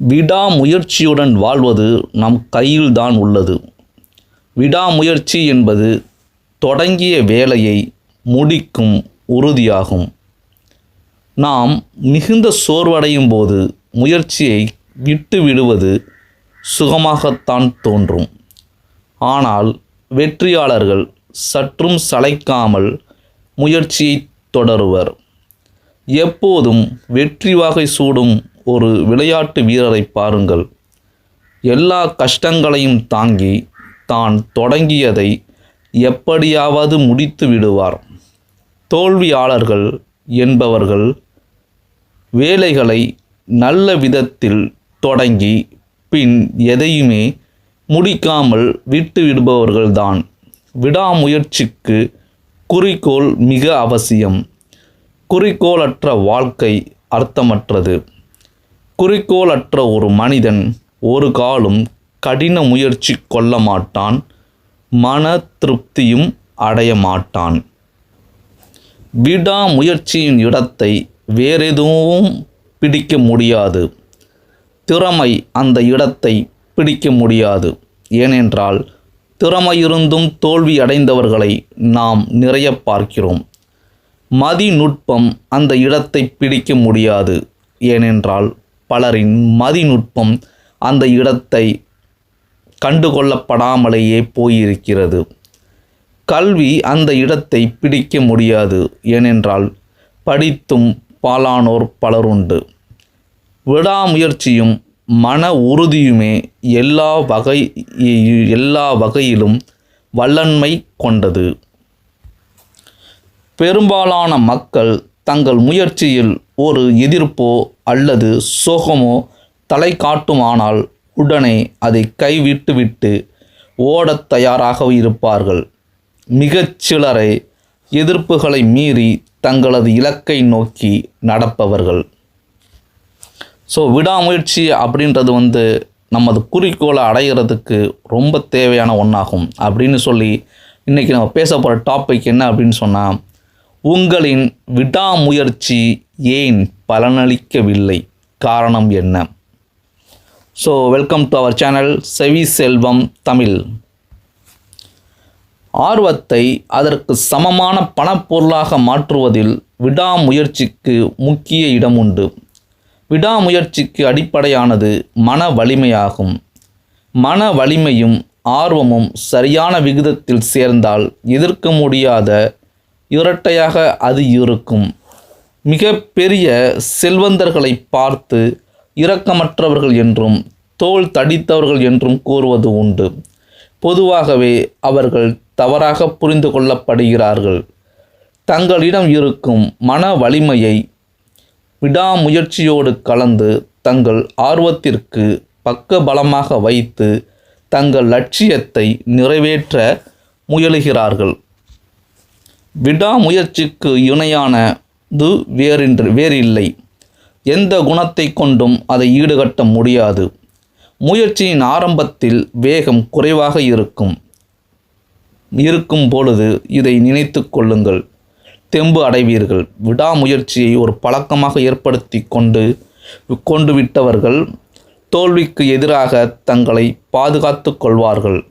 விடாமுயற்சியுடன் வாழ்வது நம் கையில்தான் உள்ளது. விடாமுயற்சி என்பது தொடங்கிய வேலையை முடிக்கும் உறுதியாகும். நாம் மிகுந்த சோர்வடையும் போது முயற்சியை விட்டு விடுவது சுகமாகத்தான் தோன்றும். ஆனால் வெற்றியாளர்கள் சற்றும் சளைக்காமல் முயற்சியை தொடருவர். எப்போதும் வெற்றி வாகை சூடும் ஒரு விளையாட்டு வீரரை பாருங்கள். எல்லா கஷ்டங்களையும் தாங்கி தான் தொடங்கியதை எப்படியாவது முடித்து விடுவார். தோல்வியாளர்கள் என்பவர்கள் வேலைகளை நல்ல விதத்தில் தொடங்கி பின் எதையுமே முடிக்காமல் விட்டு விடுபவர்கள்தான். விடாமுயற்சிக்கு குறிக்கோள் மிக அவசியம். குறிக்கோளற்ற வாழ்க்கை அர்த்தமற்றது. குறிக்கோளற்ற ஒரு மனிதன் ஒரு காலும் கடின முயற்சி கொள்ள மாட்டான் மன திருப்தியும் அடைய மாட்டான். விடாமுயற்சியின் இடத்தை வேறெதுவும் பிடிக்க முடியாது. திறமை அந்த இடத்தை பிடிக்க முடியாது. ஏனென்றால் திறமையிருந்தும் தோல்வி அடைந்தவர்களை நாம் நிறைய பார்க்கிறோம். மதிநுட்பம் அந்த இடத்தை பிடிக்க முடியாது. ஏனென்றால் பலரின் மதிநுட்பம் அந்த இடத்தை கண்டுகொள்ளப்படாமலேயே போயிருக்கிறது. கல்வி அந்த இடத்தை பிடிக்க முடியாது ஏனென்றால் படித்தும் பாலானோர் பலருண்டு. விடாமுயற்சியும் மன உறுதியுமே எல்லா வகை எல்லா வகையிலும் வல்லன்மை கொண்டது. பெரும்பாலான மக்கள் தங்கள் முயற்சியில் ஒரு எதிர்ப்போ அல்லது சோகமோ தலை காட்டுமானால் உடனே அதை கைவிட்டுவிட்டு ஓடத் தயாராக இருப்பார்கள். மிகச் சிலரை எதிர்ப்புகளை மீறி தங்களது இலக்கை நோக்கி நடப்பவர்கள். ஸோ விடாமுயற்சி அப்படின்றது வந்து நமது குறிக்கோளை அடைகிறதுக்கு ரொம்ப தேவையான ஒன்றாகும் அப்படின்னு சொல்லி இன்றைக்கி நம்ம பேச போகிற டாபிக் என்ன அப்படின்னு சொன்னால் உங்களின் விடாமுயற்சி ஏன் பலனளிக்கவில்லை? காரணம் என்ன? So welcome to our channel Sevi Selvam Tamil. ஆர்வத்தை அதற்கு சமமான பணப்பொருளாக மாற்றுவதில் விடாமுயற்சிக்கு முக்கிய இடம் உண்டு. விடாமுயற்சிக்கு அடிப்படையானது மன வலிமையாகும். மன வலிமையும் ஆர்வமும் சரியான விகிதத்தில் சேர்ந்தால் எதிர்க்க முடியாத இரட்டையாக அது இருக்கும். மிக பெரிய செல்வந்தர்களை பார்த்து இரக்கமற்றவர்கள் என்றும் தோல் தடித்தவர்கள் என்றும் கூறுவது உண்டு. பொதுவாகவே அவர்கள் தவறாக புரிந்து கொள்ளப்படுகிறார்கள். தங்களிடம் இருக்கும் மன வலிமையை விடாமுயற்சியோடு கலந்து தங்கள் ஆர்வத்திற்கு பக்க பலமாக வைத்து தங்கள் லட்சியத்தை நிறைவேற்ற முயலுகிறார்கள். விடாமுயற்சிக்கு இணையானது வேறின்று வேறில்லை. எந்த குணத்தை கொண்டும் அதை ஈடுகட்ட முடியாது. முயற்சியின் ஆரம்பத்தில் வேகம் குறைவாக இருக்கும். இருக்கும் பொழுது இதை நினைத்து கொள்ளுங்கள். தெம்பு அடைவீர்கள். விடாமுயற்சியை ஒரு பழக்கமாக ஏற்படுத்தி கொண்டு கொண்டு விட்டவர்கள் தோல்விக்கு எதிராக தங்களை பாதுகாத்து கொள்வார்கள்.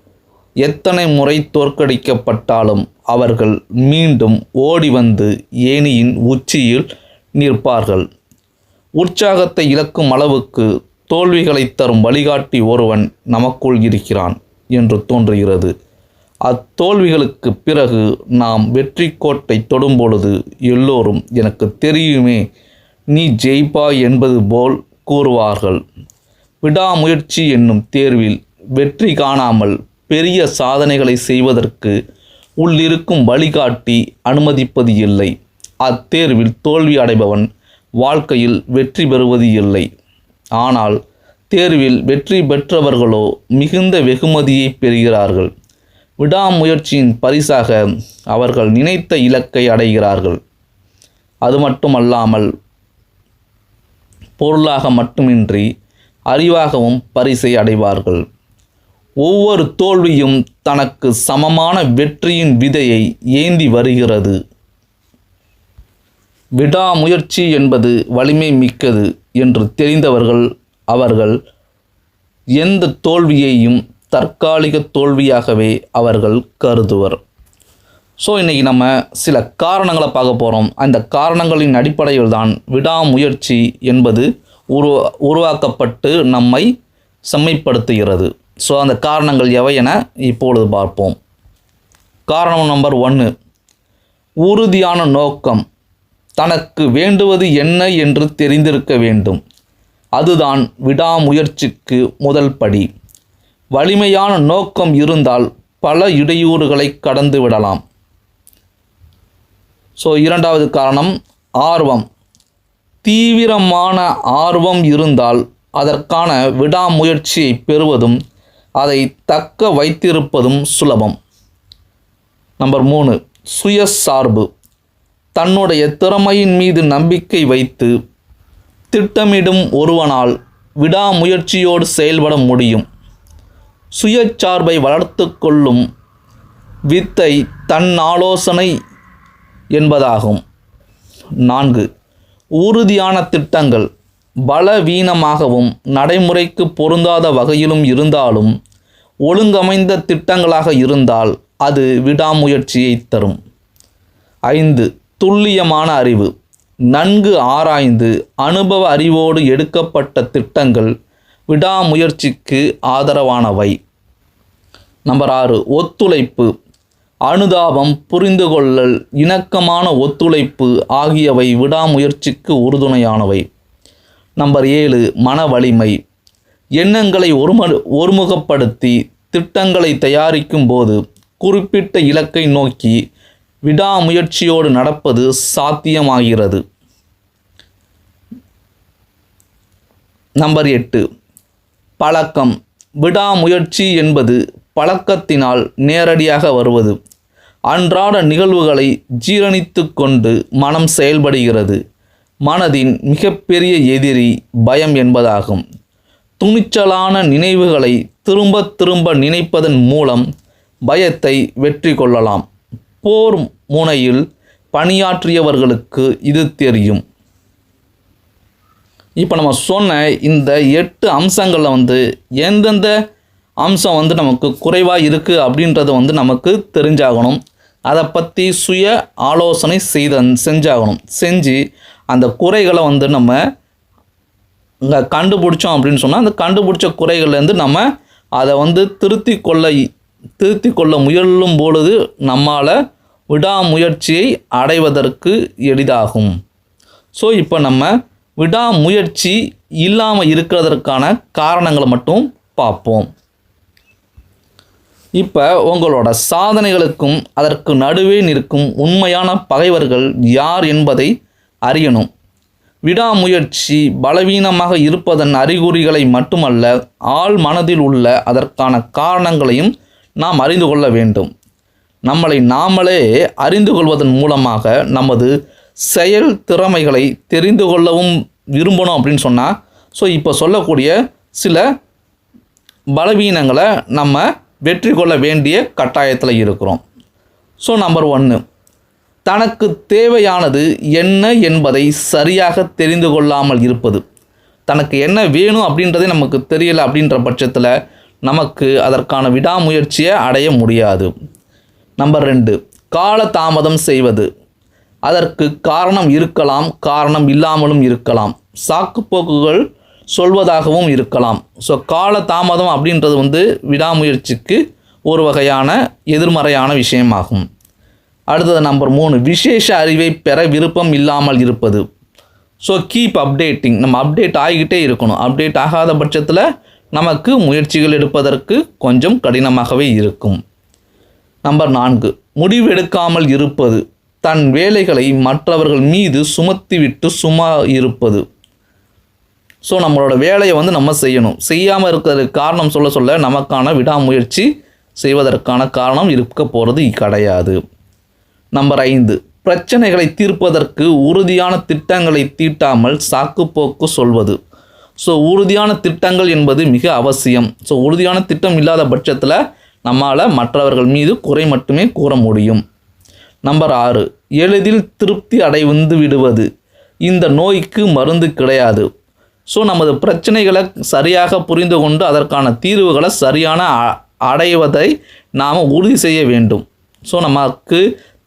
எத்தனை முறை தோற்கடிக்கப்பட்டாலும் அவர்கள் மீண்டும் ஓடி வந்து ஏணியின் உச்சியில் நிற்பார்கள். உற்சாகத்தை இழக்கும் அளவுக்கு தோல்விகளை தரும் வழிகாட்டி ஒருவன் நமக்குள் இருக்கிறான் என்று தோன்றுகிறது. அத்தோல்விகளுக்கு பிறகு நாம் வெற்றி கோட்டை தொடும் பொழுது எல்லோரும் எனக்கு தெரியுமே நீ ஜெய்பா என்பது போல் கூறுவார்கள். விடாமுயற்சி என்னும் தேர்வில் வெற்றி காணாமல் பெரிய சாதனைகளை செய்வதற்கு உள்ளிருக்கும் வழிகாட்டி அனுமதிப்பது இல்லை. அத்தேர்வில் தோல்வி அடைபவன் வாழ்க்கையில் வெற்றி பெறுவது இல்லை. ஆனால் தேர்வில் வெற்றி பெற்றவர்களோ மிகுந்த வெகுமதியை பெறுகிறார்கள். விடாமுயற்சியின் பரிசாக அவர்கள் நினைத்த இலக்கை அடைகிறார்கள். அது மட்டுமல்லாமல் பொருளாக மட்டுமின்றி அறிவாகவும் பரிசை அடைவார்கள். ஒவ்வொரு தோல்வியும் தனக்கு சமமான வெற்றியின் விதையை ஏந்தி வருகிறது. விடாமுயற்சி என்பது வலிமை மிக்கது என்று தெரிந்தவர்கள் அவர்கள் எந்த தோல்வியையும் தற்காலிக தோல்வியாகவே அவர்கள் கருதுவர். ஸோ இன்றைக்கி நம்ம சில காரணங்களை பார்க்க போகிறோம் அந்த காரணங்களின் அடிப்படையில் தான் விடாமுயற்சி என்பது உருவா உருவாக்கப்பட்டு நம்மை செம்மைப்படுத்துகிறது. ஸோ அந்த காரணங்கள் எவை என இப்பொழுது பார்ப்போம். காரணம் நம்பர் ஒன்று உறுதியான நோக்கம். தனக்கு வேண்டுவது என்ன என்று தெரிந்திருக்க வேண்டும். அதுதான் விடாமுயற்சிக்கு முதல் படி. வலிமையான நோக்கம் இருந்தால் பல இடையூறுகளை கடந்து விடலாம். ஸோ இரண்டாவது காரணம் ஆர்வம். தீவிரமான ஆர்வம் இருந்தால் அதற்கான விடாமுயற்சியை பெறுவதும் அதை தக்க வைத்திருப்பதும் சுலபம். நம்பர் மூணு சுயசார்பு. தன்னுடைய திறமையின் மீது நம்பிக்கை வைத்து திட்டமிடும் ஒருவனால் விடாமுயற்சியோடு செயல்பட முடியும். சுயச்சார்பை வளர்த்து கொள்ளும் வித்தை தன் ஆலோசனை என்பதாகும். நான்கு உறுதியான திட்டங்கள். பலவீனமாகவும் நடைமுறைக்கு பொருந்தாத வகையிலும் இருந்தாலும் ஒழுங்கமைந்த திட்டங்களாக இருந்தால் அது விடாமுயற்சியை தரும். ஐந்து துல்லியமான அறிவு. நன்கு ஆராய்ந்து அனுபவ அறிவோடு எடுக்கப்பட்ட திட்டங்கள் விடாமுயற்சிக்கு ஆதரவானவை. நம்பர் ஆறு ஒத்துழைப்பு. அனுதாபம் புரிந்து கொள்ளல் இணக்கமான ஒத்துழைப்பு ஆகியவை விடாமுயற்சிக்கு உறுதுணையானவை. நம்பர் ஏழு மன வலிமை. எண்ணங்களை ஒரும ஒருமுகப்படுத்தி திட்டங்களை தயாரிக்கும் போது குறிப்பிட்ட இலக்கை நோக்கி விடாமுயற்சியோடு நடப்பது சாத்தியமாகிறது. நம்பர் எட்டு பழக்கம். விடாமுயற்சி என்பது பழக்கத்தினால் நேரடியாக வருவது. அன்றாட நிகழ்வுகளை ஜீரணித்து கொண்டு மனம் செயல்படுகிறது. மனதின் மிகப்பெரிய எதிரி பயம் என்பதாகும். துணிச்சலான நினைவுகளை திரும்ப திரும்ப நினைப்பதன் மூலம் பயத்தை வெற்றி கொள்ளலாம். போர் முனையில் பணியாற்றியவர்களுக்கு இது தெரியும். இப்போ நம்ம சொன்ன இந்த எட்டு அம்சங்களில் வந்து எந்தெந்த அம்சம் வந்து நமக்கு குறைவாக இருக்குது அப்படின்றத வந்து நமக்கு தெரிஞ்சாகணும். அதை பற்றி சுய ஆலோசனை செய்த செஞ்சாகணும். செஞ்சு அந்த குறைகளை வந்து நம்ம இங்கே கண்டுபிடிச்சோம் அப்படின்னு சொன்னால் அந்த கண்டுபிடிச்ச குறைகள்லேருந்து நம்ம அதை வந்து திருத்தி கொள்ள திருத்தி கொள்ள முயலும் பொழுது நம்மால் விடாமுயற்சியை அடைவதற்கு எளிதாகும். ஸோ இப்போ நம்ம விடாமுயற்சி இல்லாமல் இருக்கிறதற்கான காரணங்களை மட்டும் பார்ப்போம். இப்போ உங்களோட சாதனைகளுக்கும் அதற்கு நடுவே நிற்கும் உண்மையான பகைவர்கள் யார் என்பதை அறியணும். விடாமுயற்சி பலவீனமாக இருப்பதன் அறிகுறிகளை மட்டுமல்ல ஆள் மனதில் உள்ள அதற்கான காரணங்களையும் நாம் அறிந்து கொள்ள வேண்டும். நம்மளை நாமளே அறிந்து கொள்வதன் மூலமாக நமது செயல் திறமைகளை தெரிந்து கொள்ளவும் விரும்பணும் அப்படின்னு சொன்னால் ஸோ இப்போ சொல்லக்கூடிய சில பலவீனங்களை நம்ம வெற்றி கொள்ள வேண்டிய கட்டாயத்தில் இருக்கிறோம். ஸோ நம்பர் ஒன்று தனக்கு தேவையானது என்ன என்பதை சரியாக தெரிந்து கொள்ளாமல் இருப்பது. தனக்கு என்ன வேணும் அப்படின்றதே நமக்கு தெரியலை அப்படின்ற பட்சத்தில் நமக்கு அதற்கான விடாமுயற்சியை அடைய முடியாது. நம்பர் ரெண்டு கால தாமதம் செய்வது. அதற்கு காரணம் இருக்கலாம் காரணம் இல்லாமலும் இருக்கலாம். சாக்குப்போக்குகள் சொல்வதாகவும் இருக்கலாம். ஸோ கால தாமதம் அப்படின்றது வந்து விடாமுயற்சிக்கு ஒரு வகையான எதிர்மறையான விஷயமாகும். அடுத்தது நம்பர் மூணு விசேஷ அறிவை பெற விருப்பம் இல்லாமல் இருப்பது. ஸோ கீப் அப்டேட்டிங் நம்ம அப்டேட் ஆகிக்கிட்டே இருக்கணும். அப்டேட் ஆகாத பட்சத்தில் நமக்கு முயற்சிகள் எடுப்பதற்கு கொஞ்சம் கடினமாகவே இருக்கும். நம்பர் நான்கு முடிவெடுக்காமல் இருப்பது. தன் வேலைகளை மற்றவர்கள் மீது சுமத்திவிட்டு சும்மா இருப்பது. ஸோ நம்மளோட வேலையை வந்து நம்ம செய்யணும். செய்யாமல் இருக்கிறதுக்கு காரணம் சொல்ல சொல்ல நமக்கான விடாமுயற்சி செய்வதற்கான காரணம் இருக்க போகிறது கிடையாது. நம்பர் ஐந்து. பிரச்சனைகளை தீர்ப்பதற்கு உறுதியான திட்டங்களை தீட்டாமல் சாக்குப்போக்கு சொல்வது. ஸோ உறுதியான திட்டங்கள் என்பது மிக அவசியம். ஸோ உறுதியான திட்டம் இல்லாத பட்சத்தில் நம்மால் மற்றவர்கள் மீது குறை மட்டுமே கூற முடியும். நம்பர் ஆறு. எளிதில் திருப்தி அடைந்து விடுவது. இந்த நோய்க்கு மருந்து கிடையாது. ஸோ நமது பிரச்சனைகளை சரியாக புரிந்து கொண்டு அதற்கான தீர்வுகளை சரியான அ- அடைவதை நாம் உறுதி செய்ய வேண்டும். ஸோ நமக்கு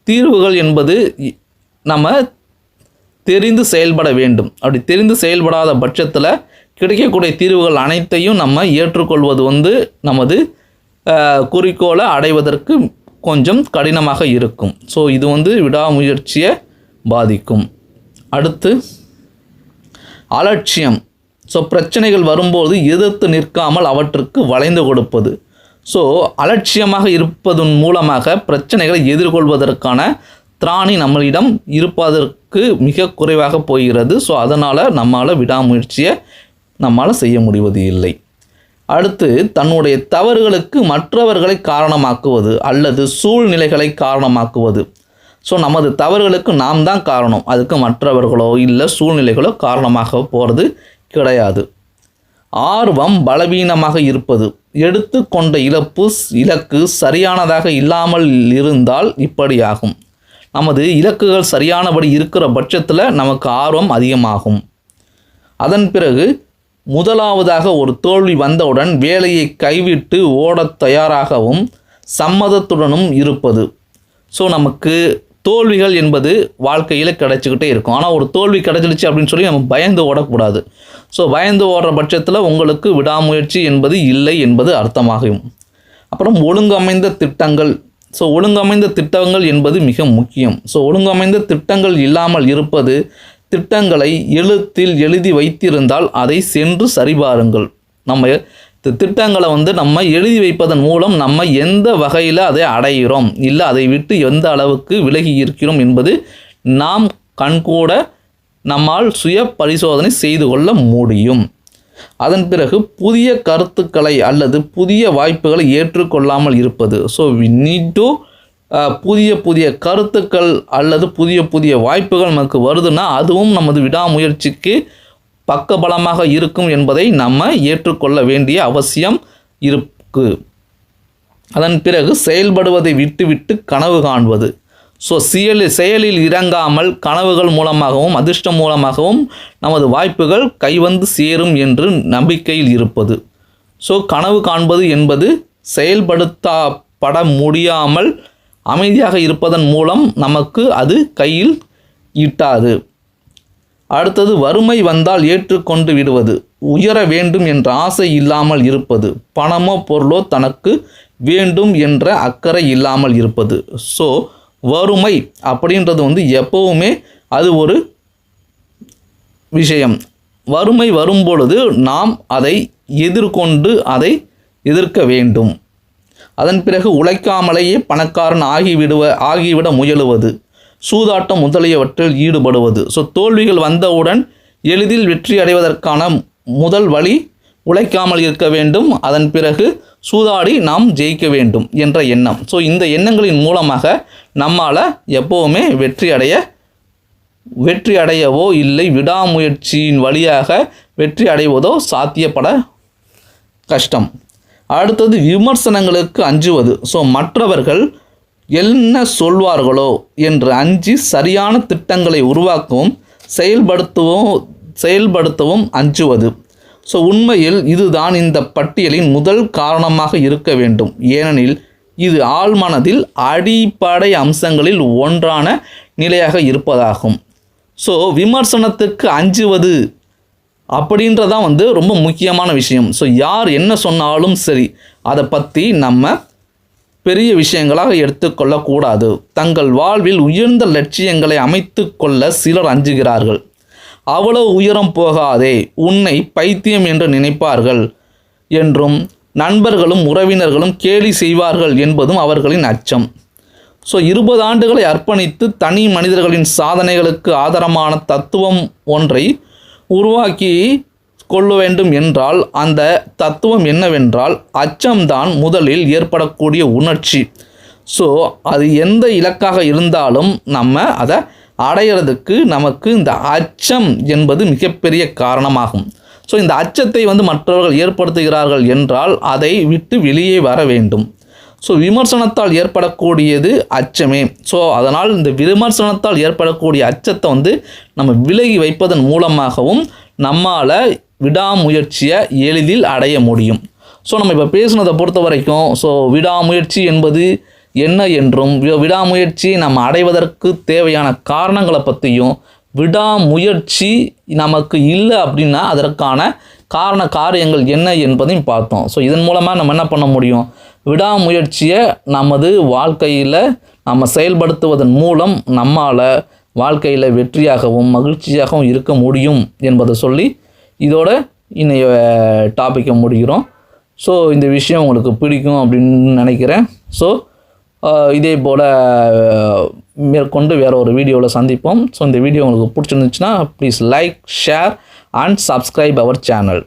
தீர்வுகள் என்பது நம்ம தெரிந்து செயல்பட வேண்டும். அப்படி தெரிந்து செயல்படாத பட்சத்தில் கிடைக்கக்கூடிய தீர்வுகள் அனைத்தையும் நம்ம ஏற்றுக்கொள்வது வந்து நமது குறிக்கோளை அடைவதற்கு கொஞ்சம் கடினமாக இருக்கும். ஸோ இது வந்து விடாமுயற்சியை பாதிக்கும். அடுத்து அலட்சியம். ஸோ பிரச்சனைகள் வரும்போது எதிர்த்து நிற்காமல் அவற்றுக்கு வளைந்து கொடுப்பது. ஸோ அலட்சியமாக இருப்பதன் மூலமாக பிரச்சனைகளை எதிர்கொள்வதற்கான திராணி நம்மளிடம் இருப்பதற்கு மிக குறைவாக போகிறது. ஸோ அதனால் நம்மால் விடாமுயற்சியை நம்மால் செய்ய முடிவது இல்லை. அடுத்து தன்னுடைய தவறுகளுக்கு மற்றவர்களை காரணமாக்குவது அல்லது சூழ்நிலைகளை காரணமாக்குவது. ஸோ நமது தவறுகளுக்கு நாம் தான் காரணம். அதுக்கு மற்றவர்களோ இல்லை சூழ்நிலைகளோ காரணமாக போகிறது கிடையாது. ஆர்வம் பலவீனமாக இருப்பது. எடுத்துக்கொண்ட இழப்பு இலக்கு சரியானதாக இல்லாமல் இருந்தால் இப்படியாகும். நமது இலக்குகள் சரியானபடி இருக்கிற பட்சத்தில் நமக்கு ஆர்வம் அதிகமாகும். அதன் பிறகு முதலாவதாக ஒரு தோல்வி வந்தவுடன் வேலையை கைவிட்டு ஓடத் தயாராகவும் சம்மதத்துடனும் இருப்பது. ஸோ நமக்கு தோல்விகள் என்பது வாழ்க்கையில் கிடச்சிக்கிட்டே இருக்கும். ஆனால் ஒரு தோல்வி கிடச்சிடுச்சு அப்படின்னு சொல்லி நம்ம பயந்து ஓடக்கூடாது. ஸோ பயந்து ஓடுற பட்சத்தில் உங்களுக்கு விடாமுயற்சி என்பது இல்லை என்பது அர்த்தமாகும். அப்புறம் ஒழுங்கமைந்த திட்டங்கள். ஸோ ஒழுங்கமைந்த திட்டங்கள் என்பது மிக முக்கியம். ஸோ ஒழுங்கமைந்த திட்டங்கள் இல்லாமல் இருப்பது திட்டங்களை எழுத்தில் எழுதி வைத்திருந்தால் அதை சென்று சரிபாருங்கள். நம்ம திட்டங்களை வந்து நம்ம எழுதி வைப்பதன் மூலம் நம்ம எந்த வகையில் அதை அடைகிறோம் இல்லை அதை விட்டு எந்த அளவுக்கு விலகி இருக்கிறோம் என்பது நாம் கண்கூட நம்மால் சுய பரிசோதனை செய்து கொள்ள முடியும். அதன் பிறகு புதிய கருத்துக்களை அல்லது புதிய வாய்ப்புகளை ஏற்றுக்கொள்ளாமல் இருப்பது. ஸோ வி நீட் டு புதிய புதிய கருத்துக்கள் அல்லது புதிய புதிய வாய்ப்புகள் நமக்கு வருதுன்னா அதுவும் நமது விடாமுயற்சிக்கு பக்கபலமாக இருக்கும் என்பதை நம்ம ஏற்றுக்கொள்ள வேண்டிய அவசியம் இருக்கு. அதன் பிறகு செயல்படுவதை விட்டுவிட்டு கனவு காண்பது. ஸோ செயலில் செயலில் இறங்காமல் கனவுகள் மூலமாகவும் அதிர்ஷ்டம் மூலமாகவும் நமது வாய்ப்புகள் கைவந்து சேரும் என்று நம்பிக்கையில் இருப்பது. ஸோ கனவு காண்பது என்பது செயல்படுத்தப்பட முடியாமல் அமைதியாக இருப்பதன் மூலம் நமக்கு அது கையில் ஈட்டாது அடுத்தது வறுமை வந்தால் ஏற்றுக்கொண்டு விடுவது. உயர வேண்டும் என்ற ஆசை இல்லாமல் இருப்பது. பணமோ பொருளோ தனக்கு வேண்டும் என்ற அக்கறை இல்லாமல் இருப்பது. ஸோ வறுமை அப்படின்றது வந்து எப்போவுமே அது ஒரு விஷயம். வறுமை வரும்பொழுது நாம் அதை எதிர்கொண்டு அதை எதிர்க்க வேண்டும். அதன் பிறகு உழைக்காமலேயே பணக்காரன் ஆகிவிடுவ ஆகிவிட முயலுவது. சூதாட்டம் முதலியவற்றில் ஈடுபடுவது. ஸோ தோல்விகள் வந்தவுடன் எளிதில் வெற்றி அடைவதற்கான முதல் வழி உழைக்காமல் இருக்க வேண்டும். அதன் பிறகு சூதாடி நாம் ஜெயிக்க வேண்டும் என்ற எண்ணம். ஸோ இந்த எண்ணங்களின் மூலமாக நம்மால் எப்போவுமே வெற்றி அடைய வெற்றி அடையவோ இல்லை விடாமுயற்சியின் வழியாக வெற்றி அடைவதோ சாத்தியப்பட கஷ்டம். அடுத்தது விமர்சனங்களுக்கு அஞ்சுவது. ஸோ மற்றவர்கள் என்ன சொல்வார்களோ என்று அஞ்சி சரியான திட்டங்களை உருவாக்கவும் செயல்படுத்தவும் செயல்படுத்தவும் அஞ்சுவது. ஸோ உண்மையில் இதுதான் இந்த பட்டியலின் முதல் காரணமாக இருக்க வேண்டும். ஏனெனில் இது ஆழ்மனதில் அடிப்படை அம்சங்களில் ஒன்றான நிலையாக இருப்பதாகும். ஸோ விமர்சனத்துக்கு அஞ்சுவது அப்படின்றதான் வந்து ரொம்ப முக்கியமான விஷயம். ஸோ யார் என்ன சொன்னாலும் சரி அதை பற்றி நம்ம பெரிய விஷயங்களாக எடுத்துக்கொள்ளக்கூடாது. தங்கள் வாழ்வில் உயர்ந்த லட்சியங்களை அமைத்து கொள்ள சிலர் அஞ்சுகிறார்கள். அவ்வளவு உயரம் போகாதே உன்னை பைத்தியம் என்று நினைப்பார்கள் என்றும் நண்பர்களும் உறவினர்களும் கேலி செய்வார்கள் என்பதும் அவர்களின் அச்சம். ஸோ இருபது ஆண்டுகளை அர்ப்பணித்து தனி மனிதர்களின் சாதனைகளுக்கு ஆதாரமான தத்துவம் ஒன்றை உருவாக்கி கொள்ள வேண்டும் என்றால் அந்த தத்துவம் என்னவென்றால் அச்சம்தான் முதலில் ஏற்படக்கூடிய உணர்ச்சி. ஸோ அது எந்த இலக்காக இருந்தாலும் நம்ம அதை அடையிறதுக்கு நமக்கு இந்த அச்சம் என்பது மிகப்பெரிய காரணமாகும். ஸோ இந்த அச்சத்தை வந்து மற்றவர்கள் ஏற்படுத்துகிறார்கள் என்றால் அதை விட்டு வெளியே வர வேண்டும். ஸோ விமர்சனத்தால் ஏற்படக்கூடியது அச்சமே. ஸோ அதனால் இந்த விமர்சனத்தால் ஏற்படக்கூடிய அச்சத்தை வந்து நம்ம விலகி வைப்பதன் மூலமாகவும் நம்மால் விடாமுயற்சியை எளிதில் அடைய முடியும். ஸோ நம்ம இப்போ பேசுனதை பொறுத்த வரைக்கும் ஸோ விடாமுயற்சி என்பது என்ன என்றும் விடாமுயற்சி நம்ம அடைவதற்கு தேவையான காரணங்களை பற்றியும் விடாமுயற்சி நமக்கு இல்லை அப்படின்னா அதற்கான காரண காரியங்கள் என்ன என்பதையும் பார்த்தோம். ஸோ இதன் மூலமாக நம்ம என்ன பண்ண முடியும்? விடாமுயற்சியை நமது வாழ்க்கையில் நம்ம செயல்படுத்துவதன் மூலம் நம்மால் வாழ்க்கையில் வெற்றியாகவும் மகிழ்ச்சியாகவும் இருக்க முடியும் என்பதை சொல்லி இதோட இன்னைய டாப்பிக்கை முடிக்கிறோம். ஸோ இந்த விஷயம் உங்களுக்கு பிடிக்கும் அப்படின்னு நினைக்கிறேன். ஸோ இதே போல் மேற்கொண்டு வேறு ஒரு வீடியோவில் சந்திப்போம். ஸோ இந்த வீடியோ உங்களுக்கு பிடிச்சிருந்துச்சுன்னா please like share and subscribe our channel